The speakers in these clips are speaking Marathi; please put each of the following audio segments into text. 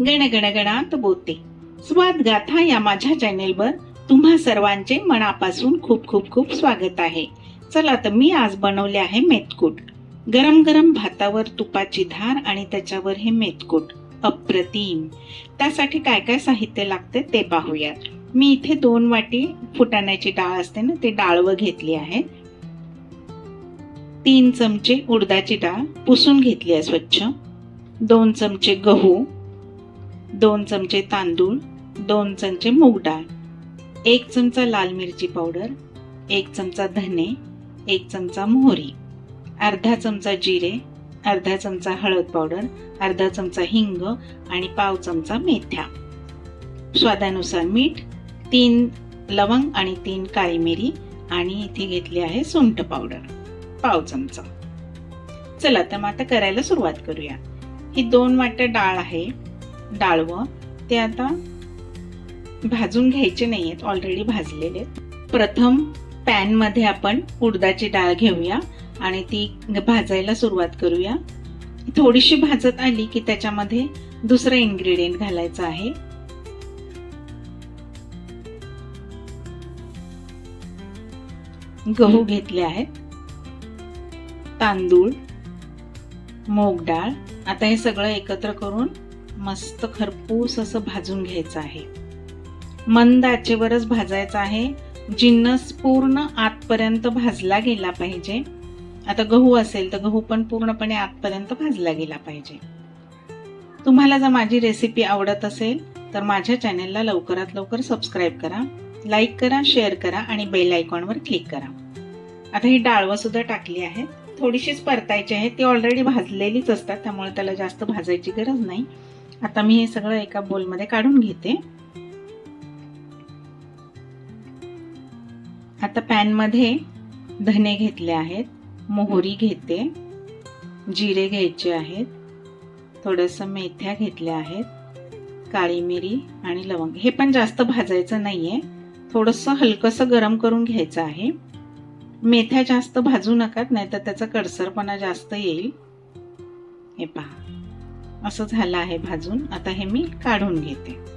गणगणगणात बोलते. स्वाद गाथा या माझ्या चॅनेलवर तुम्हा सर्वांचे मनापासून खूप खूप खूप स्वागत आहे. चला तर मी आज बनवले आहे मेथकूट गरम गरम भातावर तुपाची धार आणि त्याच्यावर हे मेथकूट अप्रतिम. त्यासाठी काय काय साहित्य लागते ते पाहूयात. मी इथे दोन वाटी फुटाण्याची डाळ असते ना ते डाळवं घेतली आहे. तीन चमचे उडदाची डाळ पुसून घेतली आहे स्वच्छ. दोन चमचे गहू दोन चमचे तांदूळ दोन चमचे मूग डाळ एक चमचा लाल मिरची पावडर एक चमचा धने एक चमचा मोहरी अर्धा चमचा जिरे अर्धा चमचा हळद पावडर अर्धा चमचा हिंग आणि पाव चमचा मेथ्या. स्वादानुसार मीठ तीन लवंग आणि तीन काळी मिरी आणि इथे घेतली आहे सुंठ पावडर पाव चमचा. चला तर मग आता करायला सुरुवात करूया. ही दोन वाट्या डाळ आहे. डाळवं ते आता भाजून घ्यायचे नाही आहेत ऑलरेडी भाजलेले प्रथम पॅनमध्ये आपण उडदाची डाळ घेऊया आणि ती भाजायला सुरुवात करूया. थोडीशी भाजत आली की त्याच्यामध्ये दुसरं इन्ग्रेडियंट घालायचं आहे. गहू घेतले आहेत. तांदूळ मूग डाळ. आता हे सगळं एकत्र करून मस्त खरपूस असं भाजून घ्यायचं आहे. मंद आचेवरच भाजायचं आहे. जिन्नस पूर्ण आतपर्यंत भाजला गेला पाहिजे. आता गहू असेल तर गहू पण पूर्णपणे आतपर्यंत भाजला गेला पाहिजे. तुम्हाला जर माझी रेसिपी आवडत असेल तर माझ्या चॅनेलला लवकरात लवकर सबस्क्राईब करा लाईक करा शेअर करा आणि बेल आयकॉनवर क्लिक करा. आता ही डाळवंसुद्धा टाकली आहे. थोडीशीच परतायची आहे. ती ऑलरेडी भाजलेलीच असतात त्यामुळे त्याला जास्त भाजायची गरज नाही. आता मी हे सगळं एका बोलमध्ये काढून घेते. आता पॅनमध्ये धने घेतले आहेत मोहरी घेते जिरे घ्यायचे आहेत थोडंसं मेथ्या घेतल्या आहेत काळी मिरी आणि लवंग. हे पण जास्त भाजायचं नाही आहे थोडंसं हलकंसं गरम करून घ्यायचं आहे. मेथ्या जास्त भाजू नकात नाही तर त्याचा कडसरपणा जास्त येईल. हे पहा. असं झालं आहे भाजून. आता हे मी काढून घेते.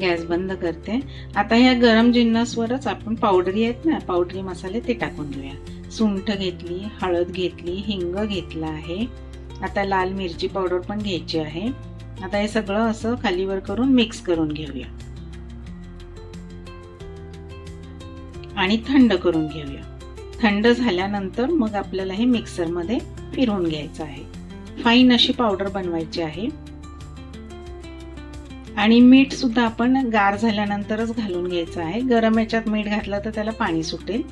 गॅस बंद करते. आता ह्या गरम जिन्नसवरच आपण पावडरी आहेत ना पावडरी मसाले ते टाकून घेऊया. सुंठ घेतली हळद घेतली हिंग घेतला आहे. आता लाल मिरची पावडर पण घ्यायची आहे. आता हे सगळं असं खालीवर करून मिक्स करून घेऊया. आणि थंड करून घेऊया. थंड झाल्यानंतर मग आपल्याला हे मिक्सरमध्ये फिरवून घ्यायचं आहे. फाईन अशी पावडर बनवायची आहे. आणि मीठ सुद्धा आपण गार झाल्यानंतरच घालून घ्यायचं आहे. गरम याच्यात मीठ घातलं तर त्याला पाणी सुटेल.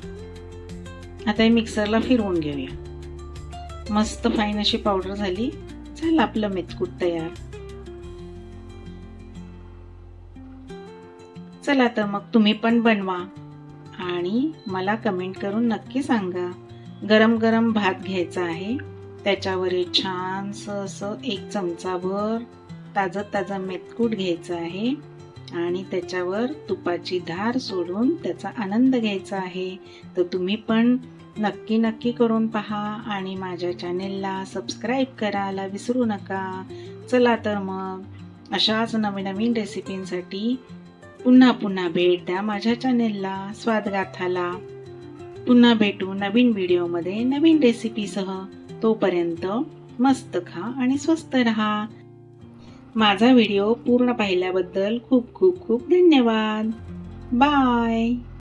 आता हे मिक्सरला फिरवून घेऊया. मस्त फाईन अशी पावडर झाली. झालं आपलं मेथकूट तयार. चला तर मग तुम्ही पण बनवा. आणि मला कमेंट करून नक्की सांगा. गरम गरम भात घ्यायचा आहे. त्याच्यावर एक छानसं असं एक चमचाभर ताजं ताजं मेतकूट घ्यायचं आहे. आणि त्याच्यावर तुपाची धार सोडून त्याचा आनंद घ्यायचा आहे. तर तुम्ही पण नक्की नक्की करून पहा आणि माझ्या चॅनेलला सबस्क्राईब करायला विसरू नका. चला तर मग अशाच नवीन नवीन रेसिपींसाठी पुन्हा पुन्हा भेट द्या माझ्या चॅनेलला. स्वादगाथाला पुन्हा भेटू नवीन व्हिडिओमध्ये नवीन रेसिपीसह. तोपर्यंत मस्त खा आणि स्वस्त रहा. माझा व्हिडिओ पूर्ण पाहिल्याबद्दल खूप खूप खूप धन्यवाद. बाय.